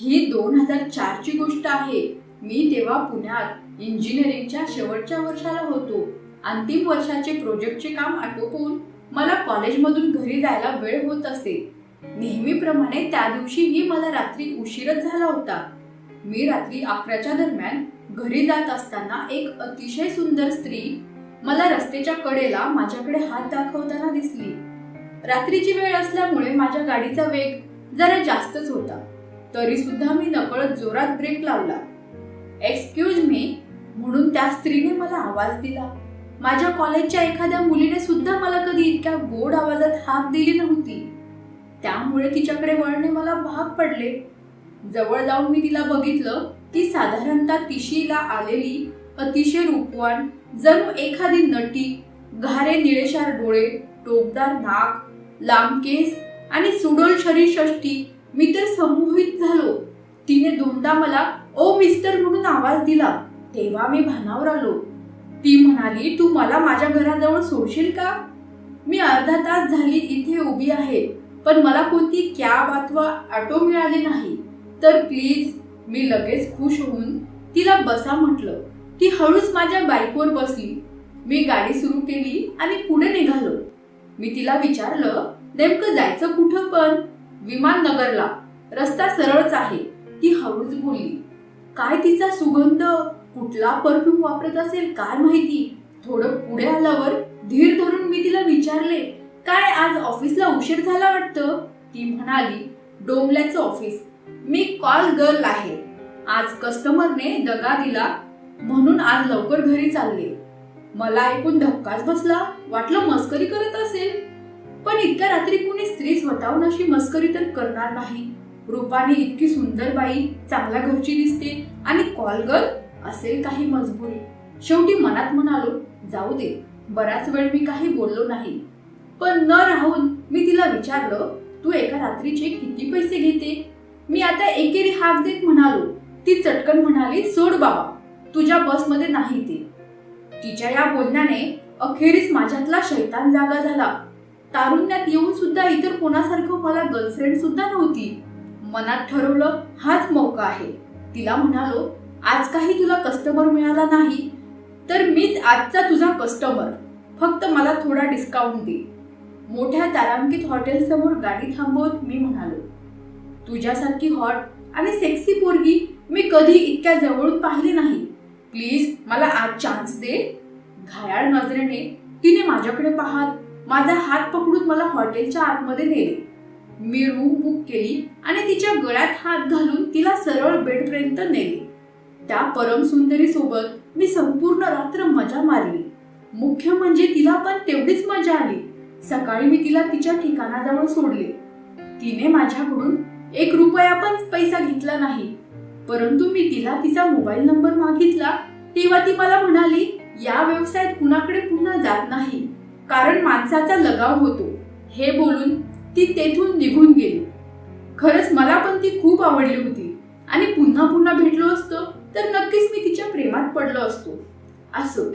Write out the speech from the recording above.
ही दोन हजार चारची गोष्ट आहे. मी तेव्हा पुण्यात इंजिनिअरिंगच्या शेवटच्या वर्षाला होतो. अंतिम वर्षाचे प्रोजेक्टचे काम आटोपून मला कॉलेजमधून घरी जायला वेळ होत असे. नेहमीप्रमाणे त्या दिवशीही मला रात्री उशीरच झाला होता. मी रात्री अकराच्या दरम्यान घरी जात असताना एक अतिशय सुंदर स्त्री मला रस्त्याच्या कडेला माझ्याकडे हात दाखवताना दिसली. रात्रीची वेळ असल्यामुळे माझ्या गाडीचा वेग जरा जास्तच होता. तरी सुद्धा मी नकळत जोरात ब्रेक लावला. एक्सक्यूज मी म्हणून त्या स्त्रीने मला आवाज दिला. माझ्या कॉलेजच्या एखाद्या मुलीने सुद्धा मला कधी इतक्या गोड आवाजात हाक दिली नव्हती. त्यामुळे तिच्याकडे वळणे मला भाग पडले. जवळ जाऊन मी तिला बघितलं ती साधारणतः तिशीला आलेली अतिशय रूपवान जणू एखादी नटी घारे निळेशार डोळे टोपदार नाक लांब केस आणि सुडोल शरीर षष्टी मी तर संमोहित झालो. तिने दोनदा मला ओ मिस्टर म्हणून आवाज दिला. तेव्हा मी भानावर आलो. ती म्हणाली तू मला माझ्या घराजवळ सोडशील का? मी अर्धा तास झाली इथे उभी आहे पण मला कोणती कॅब अथवा ऑटो मिळाली नाही. तर प्लीज मी लगेच खुश होऊन तिला बसा म्हटलं. ती हळूच माझ्या बाईकवर बसली. मी गाडी सुरू केली आणि पुढे निघालो. मी तिला विचारलं नेमकं जायचं कुठं पण? विमान नगरला रस्ता सरळच आहे. ती हळूच बोलली. काय तिचा सुगंध? कुठला परफ्यूम वापरत असेल? काय माहिती? थोडं पुढे आल्यावर धीर धरून मी तिला विचारले काय आज ऑफिसला उशीर झाला वाटतं? ती म्हणाली डोंबल्याचं ऑफिस. मी कॉल गर्ल आहे. आज कस्टमरने दगा दिला. म्हणून आज लवकर घरी चालले. मला ऐकून धक्काच बसला. वाटलं मस्करी करत असेल. पण इतक्या रात्री कुणी स्त्री स्वतःहून अशी मस्करी तर करणार नाही. रूपाने इतकी सुंदर बाई चांगल्या घरची दिसते आणि कॉल गर्ल असेल काही मजबूर. शेवटी मनात म्हणालो जाऊ दे बराच वेळ मी काही बोललो नाही. पण न राहून मी तिला विचारलं तू एका रात्रीचे किती पैसे घेते? मी आता एकेरी हाक देत म्हणालो ती चटकन म्हणाली सोड बाबा तुझ्या बसमध्ये नाही ते. तिच्या या बोलण्याने अखेरीस माझ्यातला शैतान जागा झाला. तारुण्यात येऊन सुद्धा इतर कोणासारखं मला गर्लफ्रेंड सुद्धा नव्हती. मनात ठरवलं हाच मौका आहे. तिला म्हणालो आज काही तुला कस्टमर मिळाला नाही तर मीच आजचा तुझा कस्टमर फक्त मला थोडा डिस्काउंट दे. मोठ्या तारांकित हॉटेलसमोर गाडी थांबवत मी म्हणालो तुझ्यासारखी हॉट आणि सेक्सी पोरगी मी कधी इतक्या जवळून पाहिली नाही. प्लीज मला आज चान्स दे. घायाळ नजरेने तिने माझ्याकडे पाहत माझा हात पकडून मला हॉटेलच्या आतमध्ये नेले. मी रूम बुक केली आणि तिच्या गळ्यात हात घालून तिला सरळ बेडपर्यंत नेले. त्या परमसुंदरी सोबत मी संपूर्ण रात्र मजा मारली. मुख्य म्हणजे तिला पण तेवढीच मजा आली. सकाळी मी तिला तिच्या ठिकाणाजवळ सोडले. तिने माझ्याकडून एक रुपया पण पैसा घेतला नाही. परंतु मी तिला तिचा मोबाईल नंबर मागितला तेव्हा ती मला म्हणाली या व्यवसायात कुणाकडे पुन्हा जात नाही. कारण माणसाचा लगाव होतो. हे बोलून ती तेथून निघून गेली. खरंच मला पण ती खूप आवडली होती. आणि पुन्हा पुन्हा भेटलो असतो तर नक्कीच मी तिच्या प्रेमात पडलो असतो. असो.